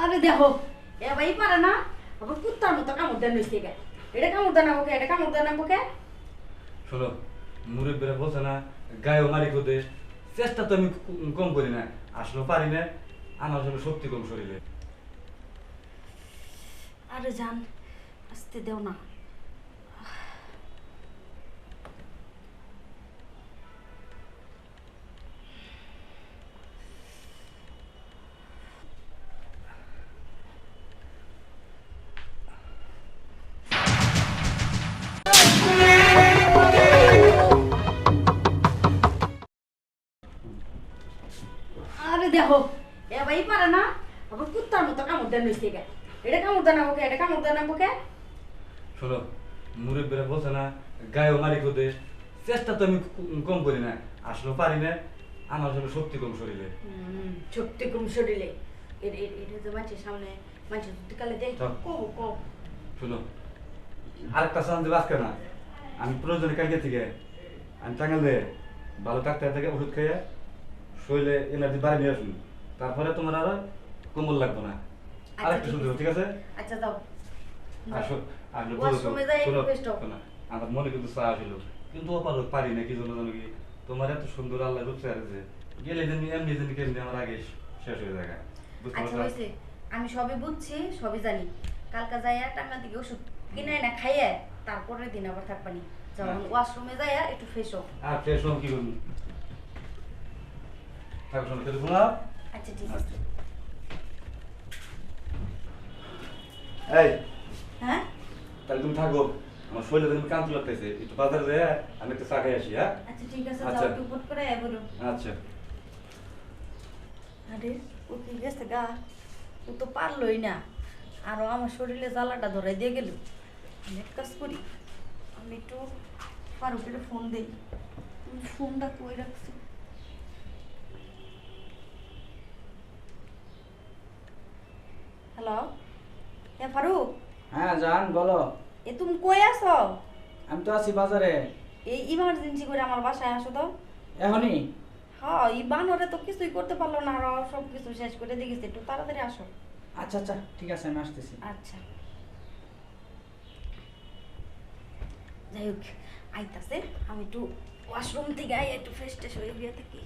আরে দেখো এ ভাই পারে না আবার কুত্তার মতো কামড় দেন নিচ্ছে গে এটা কামড় দেন আমাকে এটা কামড় দেন আমাকে। শোনো বেড়ে বলছে না গায়েও মারি খোদে। চেষ্টা তো আমি কম করি না আসলো পারি না আমার আসলে শক্তি কম শরীরে। আরে জান আসতে দেও না। দেন নিচ্ছে গে এটা কামড় দেন আমাকে এটা কামড় দেন আমাকে শোনো মুরব্বীরা বলছে না গায়েও মারি খোদে চেষ্টা তো আমি কম করি না আসলে পারি না আমার আসলে শক্তি কম শরীরে। শক্তি কম শরীরে। এটা তো মানুষের সামনে মানুষের যদি কালে দেখ চল। কো কো শোনো আরেকটা চান্স দেবে আজকে না আমি প্রয়োজনে কালকে থেকে আমি টাঙ্গালে ভালো ডাক্তার থেকে ওষুধ খেয়ে শরীরে এনার্জি বাড়ি নিয়ে আসুন। তারপরে তোমার আর কোমল লাগবে না। আরেকটা শুনতে ঠিক আছে? আচ্ছা দাও আসো হোক। আমার মনে কিন্তু চা আসিল। কিন্তু পারো পারি না কি জন্য জানো কি? তোমার এত সুন্দর আল্লাহ রূপ চাইছে গেলে এমনি কেমনি আমার আগে শেষ হয়ে যায় আচ্ছা হয়েছে। আমি সবই বুঝছি সবই জানি। কালকা যাইয়া টাকা দিকে ওষুধ কিনে না খাইয়ে তারপরের দিন আবার থাকবানি যখন হ্যাঁ। ওয়াশরুমে যাইয়া একটু ফ্রেশ হোক। আর ফ্রেশ হম কি করব? থাকো শোনো আচ্ছা ঠিক আছে। এই। হ্যাঁ? তাহলে তুমি থাকো। আমার শরীরে তুমি কান্ত লাগতেছে। একটু বাজারে যায় আমি একটু চা খাই আসি হ্যাঁ? আচ্ছা ঠিক আছে আচ্ছা। যাও একটু ফোন করে আয় বলো আচ্ছা। আরে ও কি গেছে গা? ও তো পারলই না। আরও আমার শরীরে জ্বালাটা ধরাই দিয়ে গেল। আমি এক কাজ করি আমি একটু ফারুকের ফোন দিই। তুমি ফোনটা কই রাখছো? হ্যালো? হ্যাঁ ফারুক। হ্যাঁ জান বলো। এ তুমি কই আছো? আমি তো আছি বাজারে। এই ইমার্জেন্সি করে আমার বাসায় আসো তো। এখনই? হ্যাঁ এই বানরে তো কিছুই করতে পারল না আর সব কিছু শেষ করে দিয়ে গেছে। একটু তাড়াতাড়ি আসো। আচ্ছা আচ্ছা ঠিক আছে আমি আসতেছি। আচ্ছা। যাই হোক আইতাছে। আমি একটু ওয়াশরুম থেকে আই একটু ফ্রেশ ট্রেশ হয়ে গিয়ে থাকি।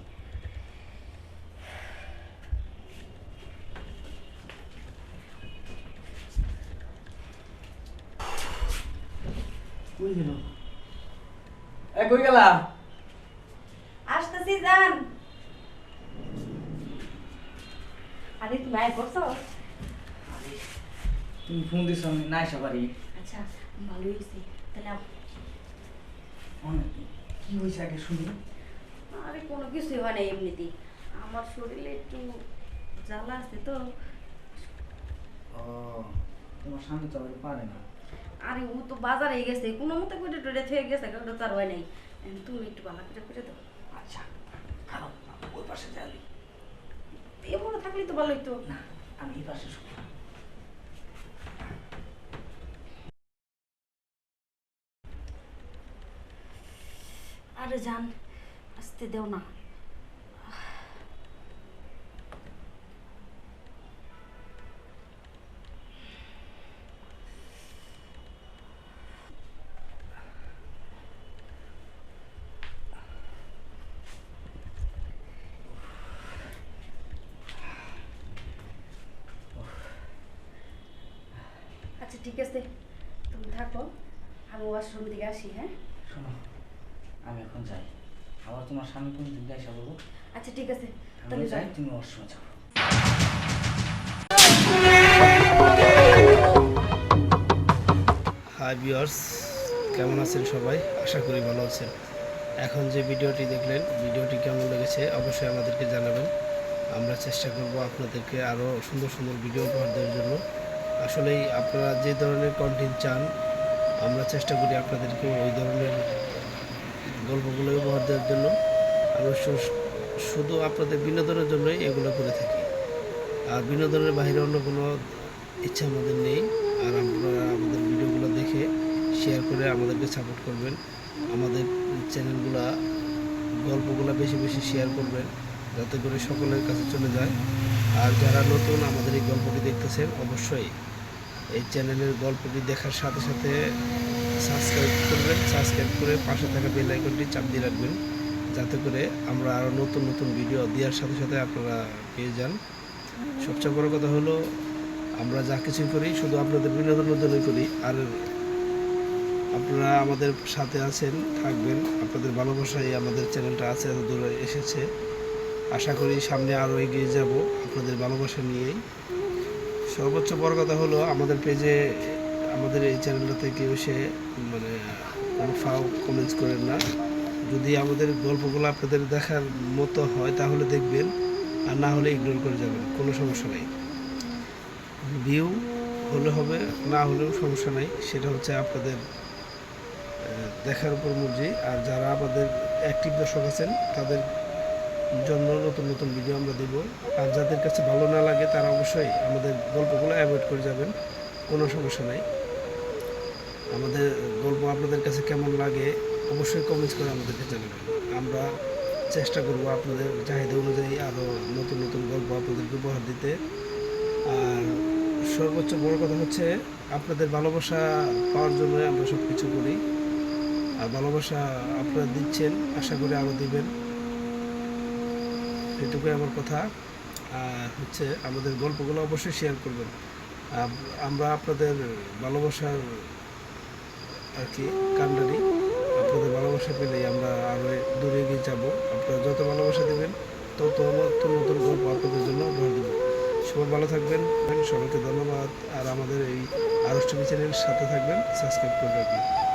কই এ কই গেলা? আসতেছি যান। আরে তুমি আয় করছ তুমি ফোন দিছ আমি না আসা আচ্ছা তাহলে অনেক কি আগে শুনি? আরে কোনো কিছুই হয় না এমনিতেই। আমার শরীরে একটু জ্বালা আছে তো। ও তোমার স্বামী তো পারে না। আরে ও তো বাজারে গেছে কোনো মতো করে টুটে থেকে গেছে কারণ তার হয় নাই। তুমি একটু ভালো করে করে দাও। আচ্ছা খারাপ ওই পাশে যাবি এমন থাকলে তো ভালোই তো। না আমি এই পাশে শুনি আরে জান আসতে দেও না আচ্ছা ঠিক আছে তুমি থাকো আমি ওয়াশরুম থেকে আসি হ্যাঁ? শোনো আমি এখন যাই। আবার তোমার স্বামী কোন দিন আসা বলব আচ্ছা ঠিক আছে তাহলে যাই তুমি সময় যাব হাই ভিউয়ার্স কেমন আছেন সবাই? আশা করি ভালো আছেন। এখন যে ভিডিওটি দেখলেন ভিডিওটি কেমন লেগেছে অবশ্যই আমাদেরকে জানাবেন। আমরা চেষ্টা করব আপনাদেরকে আরও সুন্দর সুন্দর ভিডিও উপহার দেওয়ার জন্য। আসলেই আপনারা যে ধরনের কন্টেন্ট চান, আমরা চেষ্টা করি আপনাদেরকে ওই ধরনের গল্পগুলো উপহার দেওয়ার জন্য। আমরা শুধু আপনাদের বিনোদনের জন্যই এগুলো করে থাকি। আর বিনোদনের বাইরে অন্য কোনো ইচ্ছা আমাদের নেই। আর আপনারা আমাদের ভিডিওগুলো দেখে শেয়ার করে আমাদেরকে সাপোর্ট করবেন। আমাদের চ্যানেলগুলো, গল্পগুলো বেশি বেশি শেয়ার করবেন, যাতে করে সকলের কাছে চলে যায়। আর যারা নতুন আমাদের এই গল্পটি দেখতেছেন, অবশ্যই এই চ্যানেলের গল্পটি দেখার সাথে সাথে সাবস্ক্রাইব করবেন সাবস্ক্রাইব করে পাশে থাকা বেল আইকনটি চাপ দিয়ে রাখবেন, যাতে করে আমরা আরও নতুন নতুন ভিডিও দেওয়ার সাথে সাথে আপনারা পেয়ে যান। সবচেয়ে বড় কথা হলো, আমরা যা কিছু করি, শুধু আপনাদের বিনোদনের জন্যই করি, আর আপনারা আমাদের সাথে আছেন, থাকবেন, আপনাদের ভালোবাসায় আমাদের চ্যানেলটা আছে, এত দূরে এসেছে। আশা করি সামনে আরও এগিয়ে যাব, আপনাদের ভালোবাসা নিয়েই। সর্বোচ্চ বড় কথা হলো আমাদের পেজে আমাদের এই চ্যানেলটাতে কেউ সে মানে কোনো ফাও কমেন্টস করেন না। যদি আমাদের গল্পগুলো আপনাদের দেখার মতো হয় তাহলে দেখবেন, আর না হলে ইগনোর করে যাবেন, কোনো সমস্যা নেই। ভিউ হলে হবে, না হলেও সমস্যা নাই। সেটা হচ্ছে আপনাদের দেখার উপর মর্জি আর যারা আমাদের অ্যাক্টিভ দর্শক আছেন, তাদের জন্য নতুন নতুন ভিডিও আমরা দেব। আর যাদের কাছে ভালো না লাগে, তারা অবশ্যই আমাদের গল্পগুলো অ্যাভয়েড করে যাবেন। কোনো সমস্যা নাই। আমাদের গল্প আপনাদের কাছে কেমন লাগে, অবশ্যই কমেন্টস করে আমাদেরকে জানাবেন। আমরা চেষ্টা করব আপনাদের চাহিদা অনুযায়ী আরও নতুন নতুন গল্প আপনাদেরকে উপহার দিতে। আর সর্বোচ্চ বড় কথা হচ্ছে, আপনাদের ভালোবাসা পাওয়ার জন্য আমরা সব কিছু করি। আর ভালোবাসা আপনারা দিচ্ছেন, আশা করি আরও দিবেন। এটুকুই আমার কথা। হচ্ছে আমাদের গল্পগুলো অবশ্যই শেয়ার করবেন। আমরা আপনাদের ভালোবাসার আর কি কান্ডারি, আপনাদের ভালোবাসা পেলেই আমরা আরও দূরে এগিয়ে যাব। আপনারা যত ভালোবাসা দেবেন, তত নতুন নতুন গল্প আপনাদের জন্য উপহার দেবো সবাই ভালো থাকবেন, সবাইকে ধন্যবাদ। আর আমাদের এই আরস টিভি চ্যানেল সাথে থাকবেন, সাবস্ক্রাইব করে রাখবেন